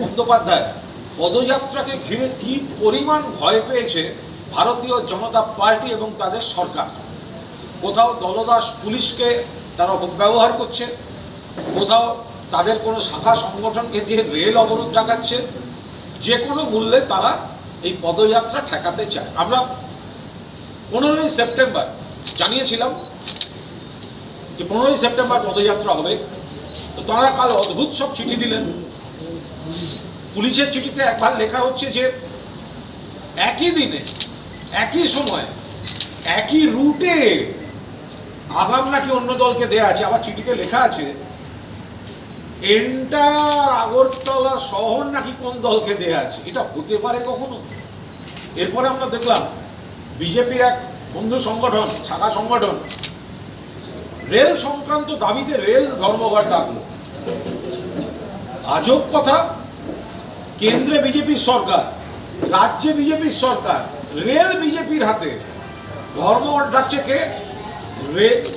বন্দ্যোপাধ্যায় পদযাত্রাকে ঘিরে কি পরিমাণ ভয় পেয়েছে ভারতীয় জনতা পার্টি এবং তাদের সরকার? কোথাও দলদাস পুলিশকে তারা ব্যবহার করছে? কোথাও তাদের কোনো শাখা সংগঠনকে দিয়ে রেল অবরোধ রাখাচ্ছে যে কোনো মূল্যে তারা এই পদযাত্রা ঠেকাতে চায়। আমরা পনেরোই সেপ্টেম্বর জানিয়েছিলাম যে পনেরোই সেপ্টেম্বর পদযাত্রা হবে। তো তারা কাল অদ্ভুত সব চিঠি দিলেন। পুলিশের চিঠিতে একবার লেখা হচ্ছে যে একই দিনে, একই সময়, একই রুটে আগাম নাকি অন্য দলকে দেয়া আছে, আবার চিঠিতে লেখা আছে, এন্টার আগরতলা শহর নাকি কোন দলকে দেয়া আছে? এটা হতে পারে কখনো? এরপরে আমরা দেখলাম, বিজেপির এক বন্ধু সংগঠন, শাখা সংগঠন, রেল সংক্রান্ত দাবিতে রেল ধর্মঘট ডাকলো। আজব কথা কেন্দ্রে বিজেপির সরকার, রাজ্যে বিজেপির সরকার, রেল বিজেপির হাতে। ধর্মঘট ডাকছে কে? রে-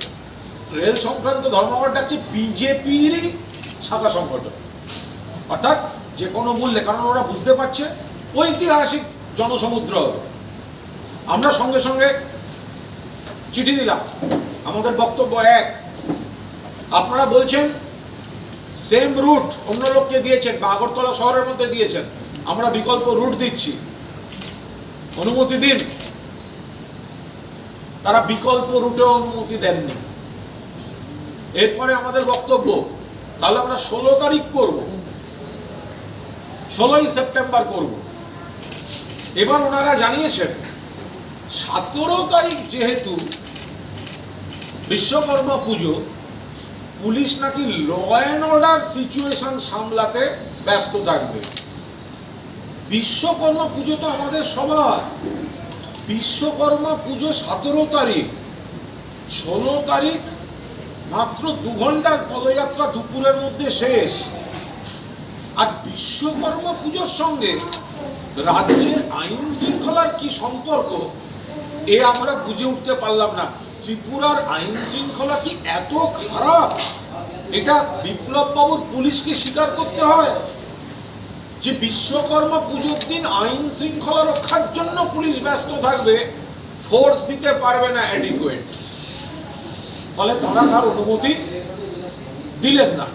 রেল সংক্রান্ত ধর্মঘট ডাকছে বিজেপিরই শাখা সংগঠন। অর্থাৎ যে কোনো মূল্যে কারণ ওরা বুঝতে পারছে, ঐতিহাসিক জনসমুদ্র হবে। আমরা সঙ্গে সঙ্গে চিঠি দিলাম। আমাদের বক্তব্য এক। আপনারা বলছেন সেম রুট অন্য লোককে দিয়েছেন বা আগরতলা শহরের মধ্যে দিয়েছেন। আমরা বিকল্প রুট দিচ্ছি। অনুমতি দিন। তারা বিকল্প রুটে অনুমতি দেননি। এরপরে আমাদের বক্তব্য, তাহলে আমরা ষোলো তারিখ করব। ষোলোই সেপ্টেম্বর করব। এবার ওনারা জানিয়েছেন, সতেরো তারিখ যেহেতু বিশ্বকর্মা পুজো পুলিশ নাকি ল অ্যান্ড অর্ডার সিচুয়েশন সামলাতে ব্যস্ত থাকবে। বিশ্বকর্মা পুজো তো আমাদের সবার। বিশ্বকর্মা পুজো সতেরো তারিখ। ষোলো তারিখ মাত্র দু ঘণ্টার পদযাত্রা দুপুরের মধ্যে শেষ। আর বিশ্বকর্মা পুজোর সঙ্গে রাজ্যের আইন শৃঙ্খলার কি সম্পর্ক, এ আমরা বুঝে উঠতে পারলাম না। ত্রিপুরার আইন শৃঙ্খলা কি এত খারাপ? এটা বিপ্লব বাবুর পুলিশকে স্বীকার করতে হয় যে বিশ্বকর্মা পুজোর দিন আইন শৃঙ্খলা রক্ষার জন্য পুলিশ ব্যস্ত থাকবে। ফোর্স দিতে পারবে না অ্যাডিকুয়েট ফলে তারা তার অনুমতি দিলেন না।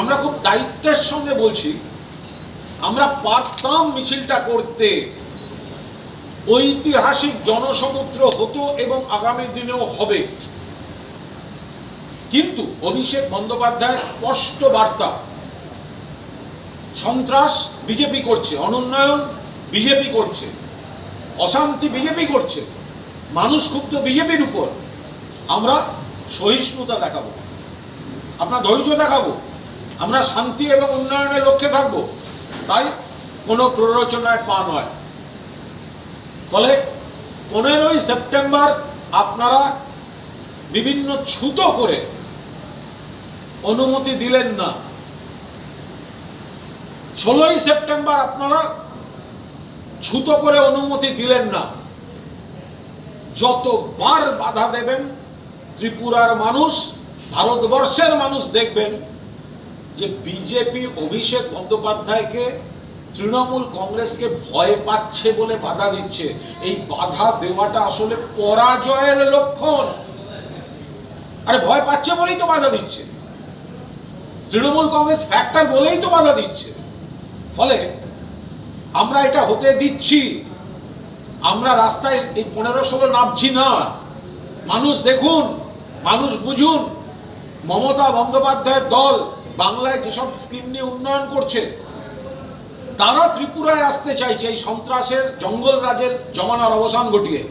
আমরা খুব দায়িত্বের সঙ্গে বলছি, আমরা পারতাম মিছিলটা করতে। ঐতিহাসিক জনসমুদ্র হতো এবং আগামী দিনেও হবে। কিন্তু অভিষেক বন্দ্যোপাধ্যায় স্পষ্ট বার্তা, সন্ত্রাস বিজেপি করছে, অনুন্নয়ন বিজেপি করছে, অশান্তি বিজেপি করছে, মানুষ ক্ষুব্ধ বিজেপির উপর, আমরা সহিষ্ণুতা দেখাবো। আমরা ধৈর্য দেখাবো, আমরা শান্তি এবং উন্নয়নের লক্ষ্যে থাকব, তাই কোনো প্ররোচনায় পা নয়। ফলে পনেরোই সেপ্টেম্বর আপনারা বিভিন্ন ছুতো করে অনুমতি দিলেন না। ষোলোই সেপ্টেম্বর আপনারা ছুতো করে অনুমতি দিলেন না। যতবার বাধা দেবেন, ত্রিপুরার মানুষ, ভারতবর্ষের মানুষ দেখবেন যে বিজেপি অভিষেক বন্দ্যোপাধ্যায়কে তৃণমূল কংগ্রেসকে ভয় পাচ্ছে বলে বাধা দিচ্ছে। এই বাধা দেওয়াটা আসলে পরাজয়ের লক্ষণ। আরে ভয় পাচ্ছে বলেই তো বাধা দিচ্ছে। তৃণমূল কংগ্রেস ফ্যাক্টর বলেই তো বাধা দিচ্ছে। ফলে আমরা এটা হতে দিচ্ছি। আমরা রাস্তায় এই পনেরো ষোলো নামছি না। মানুষ দেখুন, মানুষ বুঝুন, মমতা বন্দ্যোপাধ্যায়ের দল বাংলায় যেসব স্কিম নিয়ে উন্নয়ন করছে তারা ত্রিপুরায় আসতে চাইছে এই সন্ত্রাসের জঙ্গল রাজের জমানার অবসান ঘটিয়ে।